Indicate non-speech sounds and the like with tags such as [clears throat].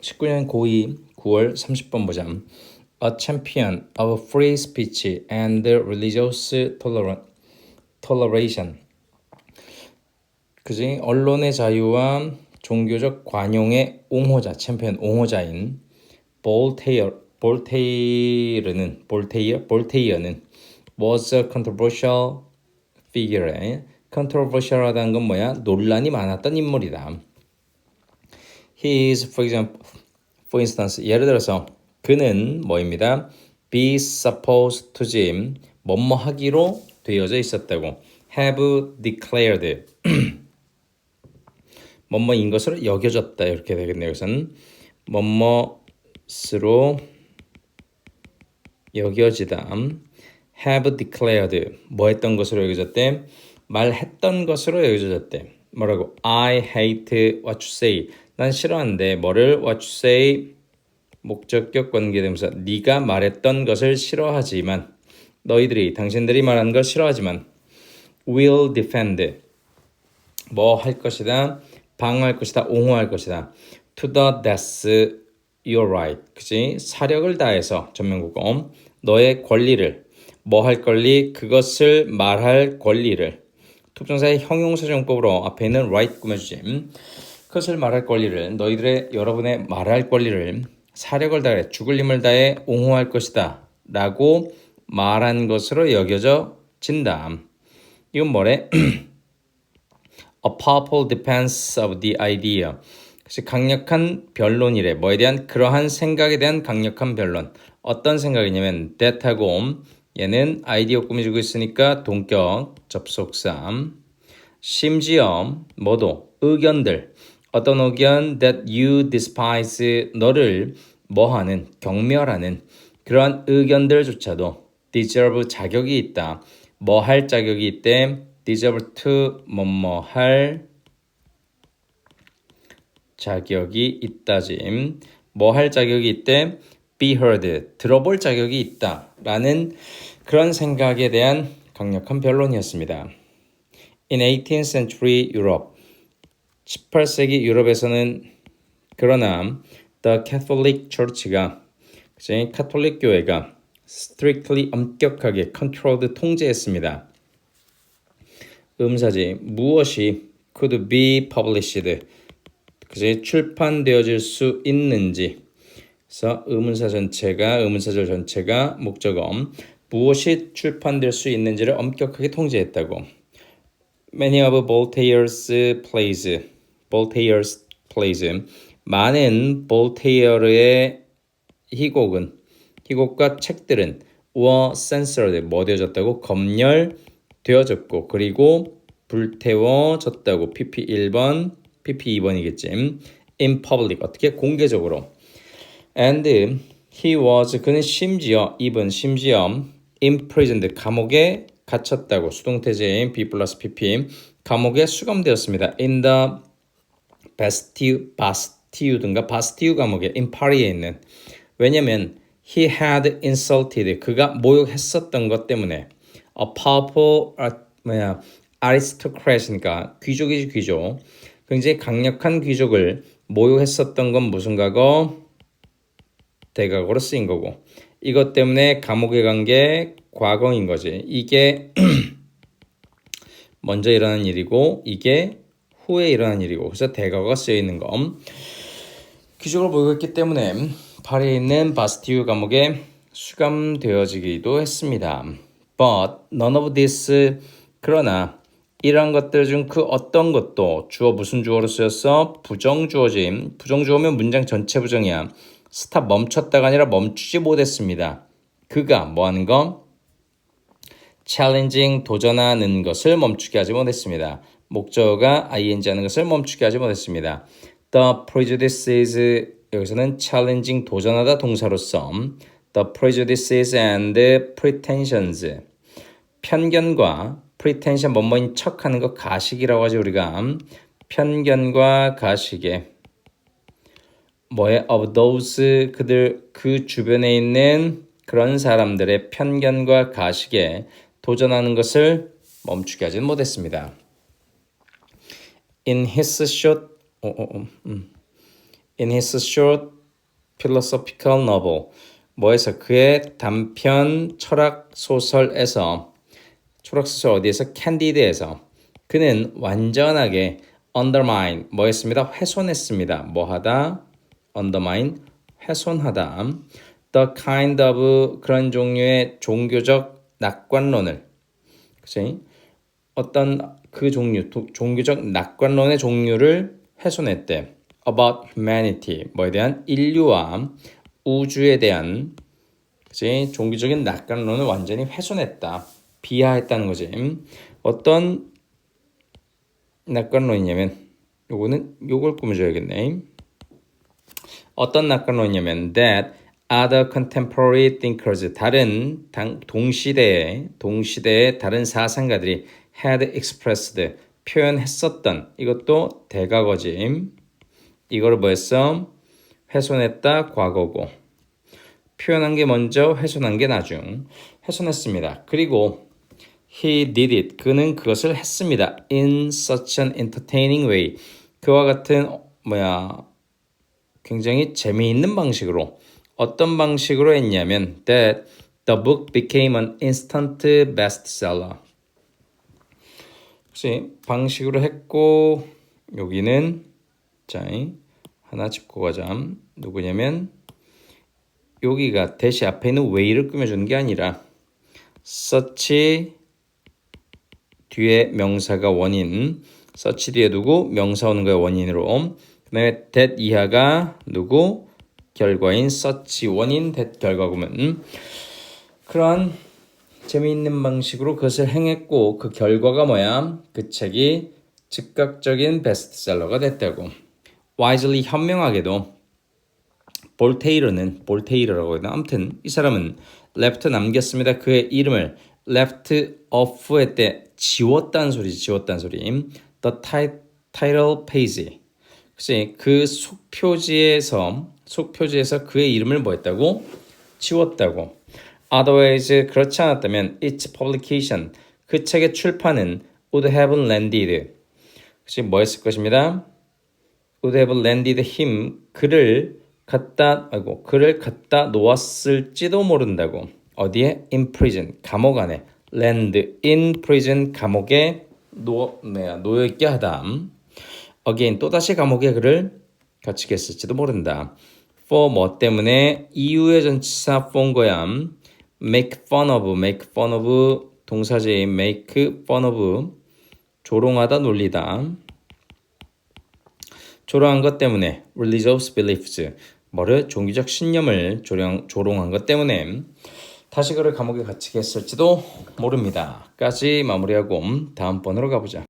19년 고2 9월 30번 보자. A champion of free speech and religious toler- toleration. 그지? 언론의 자유와 종교적 관용의 옹호자, 챔피언 옹호자인 볼테이어, 볼테이르는 볼테이어, 볼테이어는 was a controversial figure. controversial하다는 건 뭐야? 논란이 많았던 인물이다. He is, for example, for instance, 예를 들어서 그는 뭐입니다. be supposed to 지 뭐뭐 하기로 되어져 있었다고. Have declared. [clears throat] 뭐뭐인 것으로 여겨졌다. 이렇게 되겠네요. 여기서는 뭐뭐스로 여겨지다. Have declared. 뭐 했던 것으로 여겨졌대? 말했던 것으로 여겨졌대. 뭐라고? I hate what you say 난 싫어하는데 뭐를 what you say 목적격 관계대명사 네가 말했던 것을 싫어하지만 너희들이 당신들이 말한 걸 싫어하지만 will defend. 뭐 할 것이다 방어할 것이다 옹호할 것이다. To the death your right. 그지 사력을 다해서 전면국어 너의 권리를 뭐 할 권리 그것을 말할 권리를. 투정사의 형용사정법으로 앞에는 right 꾸며주지 그것을 말할 권리를 너희들의 여러분의 말할 권리를 사력을 다해 죽을 힘을 다해 옹호할 것이다 라고 말한 것으로 여겨져 진다. 이건 뭐래? [clears throat] A powerful defense of the idea. 그래서 강력한 변론이래. 뭐에 대한 그러한 생각에 대한 강력한 변론. 어떤 생각이냐면 that하고 얘는 아이디어 꾸며주고 있으니까 동격 접속사. 심지어 뭐도 의견들 어떤 의견 that you despise 너를 뭐하는 경멸하는 그러한 의견들조차도 deserve 자격이 있다. 뭐 할 자격이 있대. deserve to 뭐뭐 할 자격이 있다짐. 뭐 할 자격이 있대. be heard 들어볼 자격이 있다라는 그런 생각에 대한 강력한 변론이었습니다. In 18th century Europe 18세기 유럽에서는 그러나 the Catholic Church가 그치? 카톨릭 교회가 strictly 엄격하게 controlled 통제했습니다. 음사지 무엇이 could be published 그지 출판되어질 수 있는지 그래서 의문사 전체가 의문사절 전체가 목적어 무엇이 출판될 수 있는지를 엄격하게 통제했다고 Many of Voltaire's plays Voltaire's plays 많은 볼테이어의 희곡은 희곡과 책들은 were censored 뭐 되어졌다고 검열되어졌고 그리고 불태워졌다고 PP 1번, PP 2번이겠지. in public 어떻게 공개적으로. and he was 그는 심지어 even 심지어 imprisoned 감옥에 갇혔다고 수동태제인 B 플러스 PP 감옥에 수감되었습니다. in the Bastille, Bastille든가 바스티유 감옥에 in 파리에 있는. 왜냐면 he had insulted 그가 모욕했었던 것 때문에. A powerful 아, 뭐야 aristocrat이니까 귀족이지 귀족. 굉장히 강력한 귀족을 모욕했었던 건 무슨 가고 대각으로 쓰인 거고. 이것 때문에 감옥에 간 게 과거인 거지. 이게 [clears throat] 먼저 일어난 일이고 이게 후에 일어난 일이고 그래서 대가가 쓰여 있는 거 귀족을 모욕했기 때문에 파리에 있는 바스티유 감옥에 수감되어지기도 했습니다. But none of this 그러나 이런 것들 중 그 어떤 것도 주어 무슨 주어로 쓰였어? 부정 주어짐. 부정 주어면 문장 전체 부정이야. 스탑 멈췄다가 아니라 멈추지 못했습니다. 그가 뭐 하는 거? challenging 도전하는 것을 멈추게 하지 못했습니다. 목적어가 ing 하는 것을 멈추게 하지 못했습니다. The prejudices 여기서는 challenging 도전하다 동사로서. The prejudices and pretensions. 편견과 pretension 뭐뭐인 척하는 거 가식이라고 하죠 우리가. 편견과 가식에. 뭐에? Of those 그들 그 주변에 있는 그런 사람들의 편견과 가식에 도전하는 것을 멈추게 하지는 못했습니다. In his short 어, 어, 어, 음. in his short philosophical novel 뭐에서? 그의 단편 철학 소설에서. 철학 소설 어디에서? 캔디드에서. 그는 완전하게 undermine 뭐했습니다? 훼손했습니다. 뭐하다? undermine 훼손하다. The kind of 그런 종류의 종교적 낙관론을. 그치 어떤 그 종류 도- 종교적 낙관론의 종류를 훼손했대. About humanity 뭐에 대한 인류와 우주에 대한 그치 종교적인 낙관론을 완전히 훼손했다. 비하했다는 거지. 어떤 낙관론이냐면 요거는 요걸 꾸며줘야겠네. 어떤 낙관론이냐면 that other contemporary thinkers 다른 당, 동시대의 동시대의 다른 사상가들이 had expressed 표현했었던 이것도 대과거지 이거를 뭐했어 훼손했다 과거고 표현한 게 먼저 훼손한 게 나중 훼손했습니다 그리고 He did it. 그는 그것을 했습니다. In such an entertaining way. 그와 같은 어, 뭐야 굉장히 재미있는 방식으로 어떤 방식으로 했냐면 that the book became an instant bestseller. 혹시 방식으로 했고 여기는 자 하나 짚고 가자. 누구냐면 여기가 대시 앞에 있는 way를 꾸며주는 게 아니라 such 뒤에 명사가 원인, such 뒤에 두고 명사 오는 거의 원인으로 그 다음에 that 이하가 누구 결과인 such 원인 that 결과구문 그런 재미있는 방식으로 그것을 행했고 그 결과가 뭐야? 그 책이 즉각적인 베스트셀러가 됐다고. wisely 현명하게도 볼테이르는 볼테이르라고 해야? 아무튼 이 사람은 left 남겼습니다. 그의 이름을 left off 할때 지웠다는 소리지 지웠다는 소리. the ti- title page. 그치 그 속표지에서 속 표지에서 그의 이름을 뭐 했다고? 지웠다고. Otherwise 그렇지 않았다면 its publication 그 책의 출판은 would have landed. 그치 뭐 했을 것입니다. would have landed him 그를 갖다 아이고 그를 갖다 놓았을지도 모른다고 어디에 in prison 감옥 안에 land in prison 감옥에 놓 뭐야 놓여 있게 하다 again 또 다시 감옥에 그를 갇히게 했을지도 모른다 for 뭐 때문에 이유의 전치사 for인 거야 make fun of make fun of 동사제인 make fun of 조롱하다 놀리다 조롱한 것 때문에 religious beliefs 뭐를 종교적 신념을 조롱, 조롱한 것 때문에 다시 그를 감옥에 갇히게 했을지도 모릅니다. 까지 마무리하고 다음 번으로 가보자.